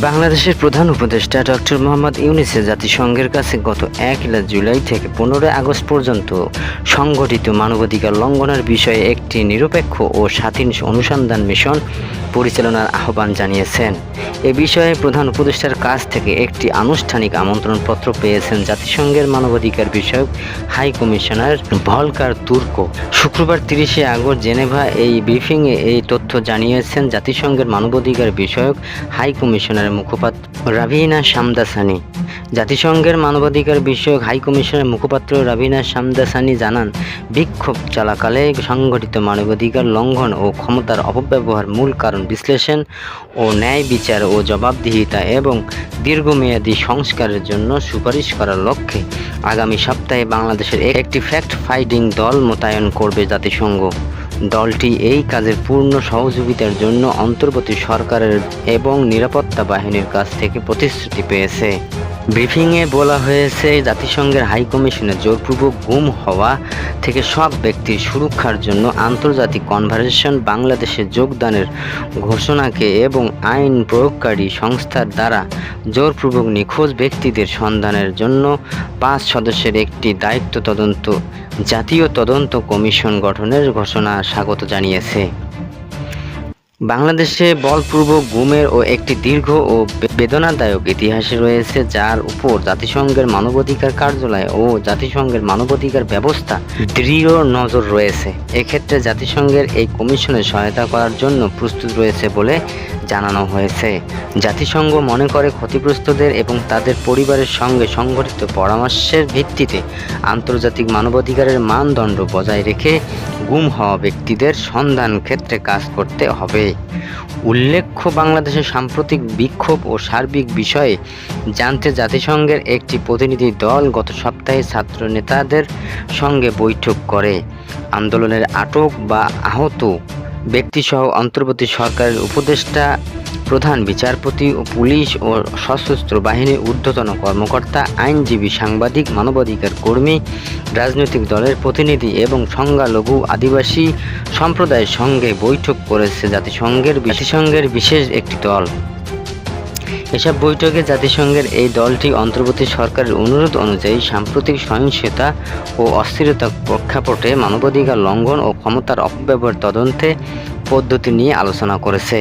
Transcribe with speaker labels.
Speaker 1: বাংলাদেশের প্রধান উপদেষ্টা ডক্টর মোহাম্মদ ইউনিসে জাতিসংঘের কাছে গত এক জুলাই থেকে পনেরোই আগস্ট পর্যন্ত সংগঠিত মানবাধিকার লঙ্ঘনের বিষয়ে একটি নিরপেক্ষ ও স্বাধীন অনুসন্ধান মিশন পরিচালনার আহ্বান জানিয়েছেন। এ বিষয়ে প্রধান উপদেষ্টার কাছ থেকে একটি আনুষ্ঠানিক আমন্ত্রণপত্র পেয়েছেন জাতিসংঘের মানবাধিকার বিষয়ক হাই কমিশনার ভলকার তুর্ক। শুক্রবার তিরিশে আগস্ট জেনেভা এই ব্রিফিংয়ে এই তথ্য জানিয়েছেন জাতিসংঘের মানবাধিকার বিষয়ক হাই কমিশনারের মুখপাত্র রাভিনা শামদাসানি জাতিসংঘের মানবাধিকার বিষয়ক হাই কমিশনের মুখপাত্র রাভিনা শামদাসানি জানান, বিক্ষোভ চলাকালে সংঘটিত মানবাধিকার লঙ্ঘন ও ক্ষমতার অপব্যবহার মূল কারণ বিশ্লেষণ ও ন্যায় বিচার ও জবাবদিহিতা এবং দীর্ঘমেয়াদী সংস্কারের জন্য সুপারিশ করার লক্ষ্যে আগামী সপ্তাহে বাংলাদেশের একটি ফ্যাক্ট ফাইডিং দল মোতায়েন করবে জাতিসংঘ। দলটি এই কাজের পূর্ণ সহযোগিতার জন্য অন্তর্বর্তী সরকারের এবং নিরাপত্তা বাহিনীর কাছ থেকে প্রতিশ্রুতি পেয়েছে। ব্রিফিংয়ে বলা হয়েছে, জাতিসংঘের হাই কমিশনে জোরপূর্বক গুম হওয়া থেকে সব ব্যক্তির সুরক্ষার জন্য আন্তর্জাতিক কনভারেশন বাংলাদেশে যোগদানের ঘোষণাকে এবং আইন প্রয়োগকারী সংস্থার দ্বারা জোরপূর্বক নিখোঁজ ব্যক্তিদের সন্ধানের জন্য পাঁচ সদস্যের একটি দায়িত্ব তদন্ত জাতীয় তদন্ত কমিশন গঠনের ঘোষণা স্বাগত জানিয়েছে। বাংলাদেশে বলপূর্বক গুমের ও একটি দীর্ঘ ও বেদনাদায়ক ইতিহাস রয়েছে, যার উপর জাতিসংঘের মানবাধিকার কার্যালয় ও জাতিসংঘের মানবাধিকার ব্যবস্থা দৃঢ় নজর রয়েছে। এক্ষেত্রে জাতিসংঘের এই কমিশনের সহায়তা করার জন্য প্রস্তুত রয়েছে বলে জানানো হয়েছে। জাতিসংঘ মনে করে ক্ষতিগ্রস্তদের এবং তাদের পরিবারের সঙ্গে সংগঠিত পরামর্শের ভিত্তিতে আন্তর্জাতিক মানবাধিকারের মানদণ্ড বজায় রেখে গুম হওয়া ব্যক্তিদের সন্ধান ক্ষেত্রে কাজ করতে হবে। উল্লেখ্য বাংলাদেশের সাম্প্রতিক বিক্ষোভ ও সার্বিক বিষয়ে জানতে জাতিসংঘের একটি প্রতিনিধি দল গত সপ্তাহে ছাত্র নেতাদের সঙ্গে বৈঠক করে। আন্দোলনের আটক বা আহত ব্যক্তিসহ অন্তর্বর্তী সরকারের উপদেষ্টা প্রধান বিচারপতি ও পুলিশ ও সশস্ত্র বাহিনীর ঊর্ধ্বতন কর্মকর্তা, আইনজীবী, সাংবাদিক, মানবাধিকার কর্মী, রাজনৈতিক দলের প্রতিনিধি এবং সংখ্যালঘু আদিবাসী সম্প্রদায়ের সঙ্গে বৈঠক করেছে জাতিসংঘের জাতিসংঘের বিশেষ একটি দল। এসব বৈঠকে জাতিসংঘের এই দলটি অন্তর্বর্তী সরকারের অনুরোধ অনুযায়ী সাম্প্রতিক সহিংসতা ও অস্থিরতা প্রেক্ষাপটে মানবাধিকার লঙ্ঘন ও ক্ষমতার অপব্যবহার তদন্তে পদ্ধতি নিয়ে আলোচনা করেছে।